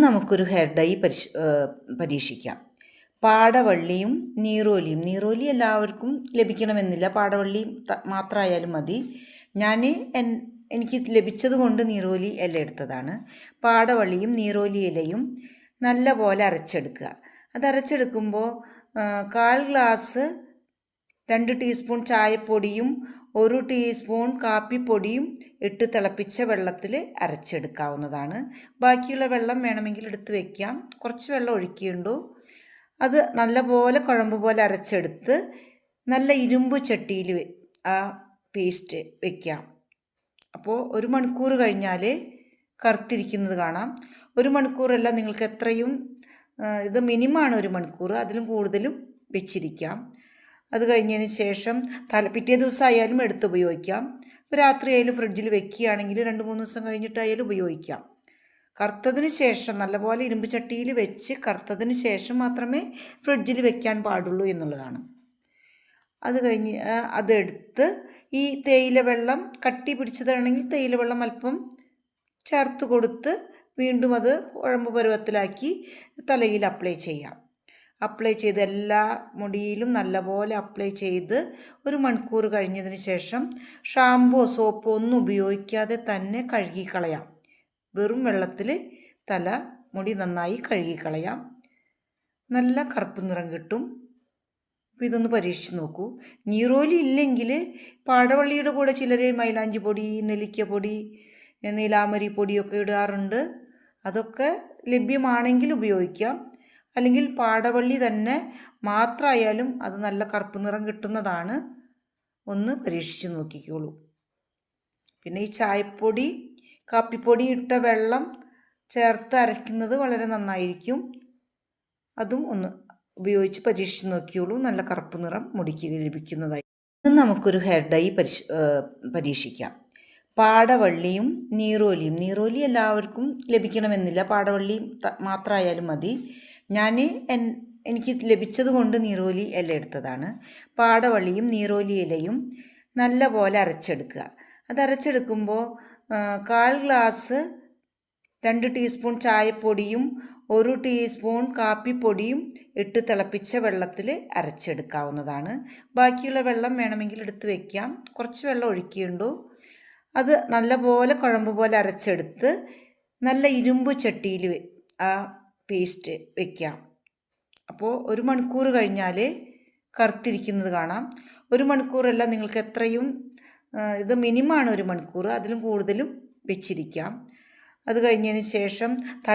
നമുക്കൊരു hair dye പരിശ് പരീക്ഷിക്കാം. പാടവള്ളിയും നീറോലിയും. നീറോലി എല്ലാവർക്കും ലഭിക്കണമെന്നില്ല. പാടവള്ളി മാത്രമായാലും മതി. ഞാൻ എനിക്ക് ലഭിച്ചത് കൊണ്ട് നീറോലി ഇല എടുത്തതാണ്. പാടവള്ളിയും നീറോലി ഇലയും നല്ല പോലെ അരച്ചെടുക്കുക. അത് അരച്ചെടുക്കുമ്പോൾ കാൽ ഗ്ലാസ് രണ്ട് ടീസ്പൂൺ ചായപ്പൊടിയും ഒരു ടീസ്പൂൺ കാപ്പിപ്പൊടിയും ഇട്ട് തിളപ്പിച്ച വെള്ളത്തിൽ അരച്ചെടുക്കാവുന്നതാണ്. ബാക്കിയുള്ള വെള്ളം വേണമെങ്കിൽ എടുത്ത് വെക്കാം. കുറച്ച് വെള്ളം ഒഴുക്കിയുണ്ടു അത് നല്ലപോലെ കുഴമ്പ് പോലെ അരച്ചെടുത്ത് നല്ല ഇരുമ്പ് ചട്ടിയിൽ ആ പേസ്റ്റ് വെക്കാം. അപ്പോൾ ഒരു മണിക്കൂർ കഴിഞ്ഞാൽ കറുത്തിരിക്കുന്നത് കാണാം. ഒരു മണിക്കൂറല്ല നിങ്ങൾക്ക് എത്രയും ഇത് മിനിമമാണ് ഒരു മണിക്കൂർ. അതിലും കൂടുതലും വെച്ചിരിക്കാം. അത് കഴിഞ്ഞതിന് ശേഷം തല പിറ്റേ ദിവസമായാലും എടുത്ത് ഉപയോഗിക്കാം. രാത്രി ആയാലും ഫ്രിഡ്ജിൽ വെക്കുകയാണെങ്കിൽ രണ്ട് മൂന്ന് ദിവസം കഴിഞ്ഞിട്ടായാലും ഉപയോഗിക്കാം. കറുത്തതിന് ശേഷം നല്ലപോലെ ഇരുമ്പ് ചട്ടിയിൽ വെച്ച് കറുത്തതിന് ശേഷം മാത്രമേ ഫ്രിഡ്ജിൽ വെക്കാൻ പാടുള്ളൂ എന്നുള്ളതാണ്. അത് കഴിഞ്ഞ് അതെടുത്ത് ഈ തേയില വെള്ളം കട്ടി പിടിച്ചതാണെങ്കിൽ തേയില വെള്ളം അല്പം ചേർത്ത് കൊടുത്ത് വീണ്ടും അത് കുഴമ്പ് പരുവത്തിലാക്കി തലയിൽ അപ്ലൈ ചെയ്യാം. അപ്ലൈ ചെയ്ത് എല്ലാ മുടിയിലും നല്ലപോലെ അപ്ലൈ ചെയ്ത് ഒരു മണിക്കൂർ കഴിഞ്ഞതിന് ശേഷം ഷാമ്പോ സോപ്പോ ഒന്നും ഉപയോഗിക്കാതെ തന്നെ കഴുകിക്കളയാം. വെറും വെള്ളത്തിൽ തല മുടി നന്നായി കഴുകിക്കളയാം. നല്ല കറുപ്പ് നിറം കിട്ടും. അപ്പോൾ ഇതൊന്ന് പരീക്ഷിച്ച് നോക്കൂ. നീറോലി ഇല്ലെങ്കിൽ പാടവള്ളിയുടെ കൂടെ ചിലർ മൈലാഞ്ചി പൊടി നെല്ലിക്ക പൊടി നീലാമരി പൊടിയൊക്കെ ഇടാറുണ്ട്. അതൊക്കെ ലഭ്യമാണെങ്കിൽ ഉപയോഗിക്കാം. അല്ലെങ്കിൽ പാടവള്ളി തന്നെ മാത്രമായാലും അത് നല്ല കറുപ്പ് നിറം കിട്ടുന്നതാണ്. ഒന്ന് പരീക്ഷിച്ച് നോക്കിക്കോളൂ. പിന്നെ ഈ ചായപ്പൊടി കാപ്പിപ്പൊടി ഇട്ട വെള്ളം ചേർത്ത് അരയ്ക്കുന്നത് വളരെ നന്നായിരിക്കും. അതും ഒന്ന് ഉപയോഗിച്ച് പരീക്ഷിച്ച് നോക്കിയോളൂ നല്ല കറുപ്പ് നിറം മുടിക്ക് ലഭിക്കുന്നതായി. ഇന്ന് നമുക്കൊരു ഹെയർ ഡൈ പരിശ് പരീക്ഷിക്കാം. പാടവള്ളിയും നീറോലിയും. നീറോലി എല്ലാവർക്കും ലഭിക്കണമെന്നില്ല. പാടവള്ളി മാത്രമായാലും മതി. ഞാൻ എൻ എനിക്ക് ലഭിച്ചത് കൊണ്ട് നീറോലി ഇല എടുത്തതാണ്. പാടവള്ളിയും നീറോലി ഇലയും നല്ല പോലെ അരച്ചെടുക്കുക. അത് അരച്ചെടുക്കുമ്പോൾ കാൽ ഗ്ലാസ് രണ്ട് ടീസ്പൂൺ ചായപ്പൊടിയും ഒരു ടീസ്പൂൺ കാപ്പിപ്പൊടിയും ഇട്ട് തിളപ്പിച്ച വെള്ളത്തിൽ അരച്ചെടുക്കാവുന്നതാണ്. ബാക്കിയുള്ള വെള്ളം വേണമെങ്കിൽ എടുത്ത് വെക്കാം. കുറച്ച് വെള്ളം ഒഴിക്കുന്നുണ്ടു അത് നല്ലപോലെ കുഴമ്പ് പോലെ അരച്ചെടുത്ത് നല്ല ഇരുമ്പ് ചട്ടിയിൽ ആ പേസ്റ്റ് വെക്കാം. അപ്പോൾ ഒരു മണിക്കൂർ കഴിഞ്ഞാൽ കറുത്തിരിക്കുന്നത് കാണാം. ഒരു മണിക്കൂറല്ല നിങ്ങൾക്ക് എത്രയും ഇത് മിനിമമാണ് ഒരു മണിക്കൂർ. അതിലും കൂടുതലും വെച്ചിരിക്കാം. അത് കഴിഞ്ഞതിന് ശേഷം തല